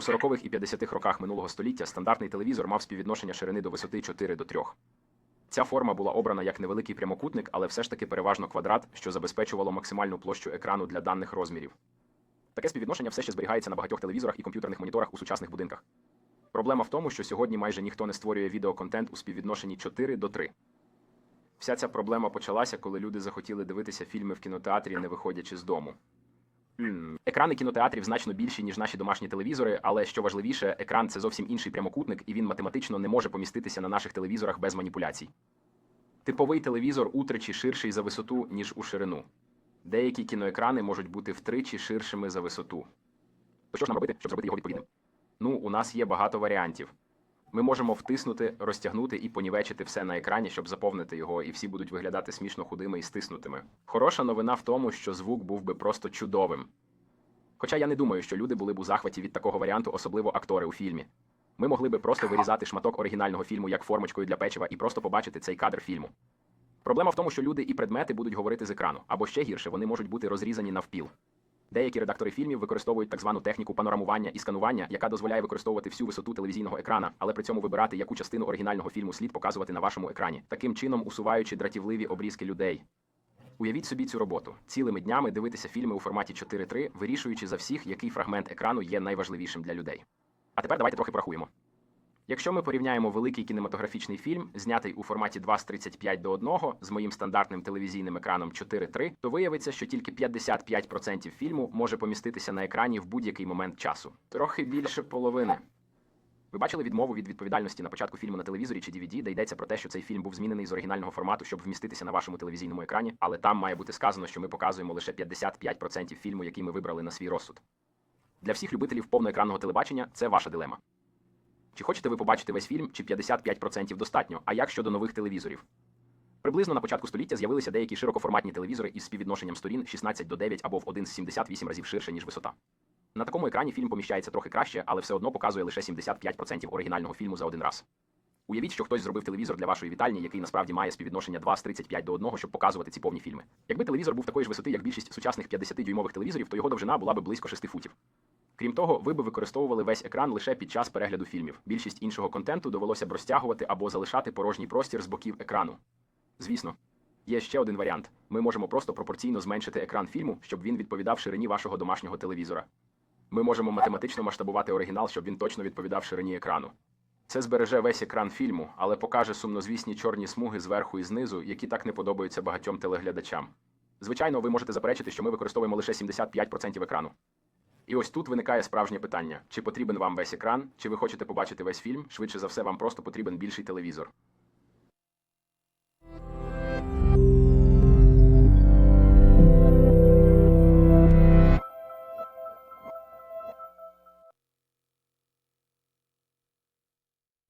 40-х і 50-х роках минулого століття стандартний телевізор мав співвідношення ширини до висоти 4 до 3. Ця форма була обрана як невеликий прямокутник, але все ж таки переважно квадрат, що забезпечувало максимальну площу екрану для даних розмірів. Таке співвідношення все ще зберігається на багатьох телевізорах і комп'ютерних моніторах у сучасних будинках. Проблема в тому, що сьогодні майже ніхто не створює відеоконтент у співвідношенні 4 до 3. Вся ця проблема почалася, коли люди захотіли дивитися фільми в кінотеатрі, не виходячи з дому. Екрани кінотеатрів значно більші, ніж наші домашні телевізори, але що важливіше, екран це зовсім інший прямокутник, і він математично не може поміститися на наших телевізорах без маніпуляцій. Типовий телевізор утричі ширший за висоту, ніж у ширину. Деякі кіноекрани можуть бути втричі ширшими за висоту. То що ж нам робити, щоб зробити його відповідним? Ну, у нас є багато варіантів. Ми можемо втиснути, розтягнути і понівечити все на екрані, щоб заповнити його, і всі будуть виглядати смішно худими і стиснутими. Хороша новина в тому, що звук був би просто чудовим. Хоча я не думаю, що люди були б у захваті від такого варіанту, особливо актори у фільмі. Ми могли би просто вирізати шматок оригінального фільму як формочкою для печива і просто побачити цей кадр фільму. Проблема в тому, що люди і предмети будуть говорити з екрану, або ще гірше, вони можуть бути розрізані навпіл. Деякі редактори фільмів використовують так звану техніку панорамування і сканування, яка дозволяє використовувати всю висоту телевізійного екрана, але при цьому вибирати, яку частину оригінального фільму слід показувати на вашому екрані, таким чином усуваючи дратівливі обрізки людей. Уявіть собі цю роботу цілими днями дивитися фільми у форматі 4.3, вирішуючи за всіх, який фрагмент екрану є найважливішим для людей. А тепер давайте трохи порахуємо. Якщо ми порівняємо великий кінематографічний фільм, знятий у форматі 2 з 35 до 1 з моїм стандартним телевізійним екраном 4.3, то виявиться, що тільки 55% фільму може поміститися на екрані в будь-який момент часу. Трохи більше половини. Ви бачили відмову від відповідальності на початку фільму на телевізорі чи DVD, де йдеться про те, що цей фільм був змінений з оригінального формату, щоб вміститися на вашому телевізійному екрані, але там має бути сказано, що ми показуємо лише 55% фільму, який ми вибрали на свій розсуд. Для всіх любителів повноекранного телебачення це ваша дилема. Чи хочете ви побачити весь фільм, чи 55% достатньо? А як щодо нових телевізорів? Приблизно на початку століття з'явилися деякі широкоформатні телевізори із співвідношенням сторін 16 до 9 або в 1,78 разів ширше, ніж висота. На такому екрані фільм поміщається трохи краще, але все одно показує лише 75% оригінального фільму за один раз. Уявіть, що хтось зробив телевізор для вашої вітальні, який насправді має співвідношення 2 з 35 до 1, щоб показувати ці повні фільми. Якби телевізор був такої ж висоти, як більшість сучасних 50-дюймових телевізорів, то його довжина була б близько 6 футів. Крім того, ви б використовували весь екран лише під час перегляду фільмів. Більшість іншого контенту довелося б розтягувати або залишати порожній простір з боків екрану. Звісно, є ще один варіант: ми можемо просто пропорційно зменшити екран фільму, щоб він відповідав ширині вашого домашнього телевізора. Ми можемо математично масштабувати оригінал, щоб він точно відповідав ширині екрану. Це збереже весь екран фільму, але покаже сумнозвісні чорні смуги зверху і знизу, які так не подобаються багатьом телеглядачам. Звичайно, ви можете заперечити, що ми використовуємо лише 75% екрану. І ось тут виникає справжнє питання: чи потрібен вам весь екран, чи ви хочете побачити весь фільм, швидше за все, вам просто потрібен більший телевізор.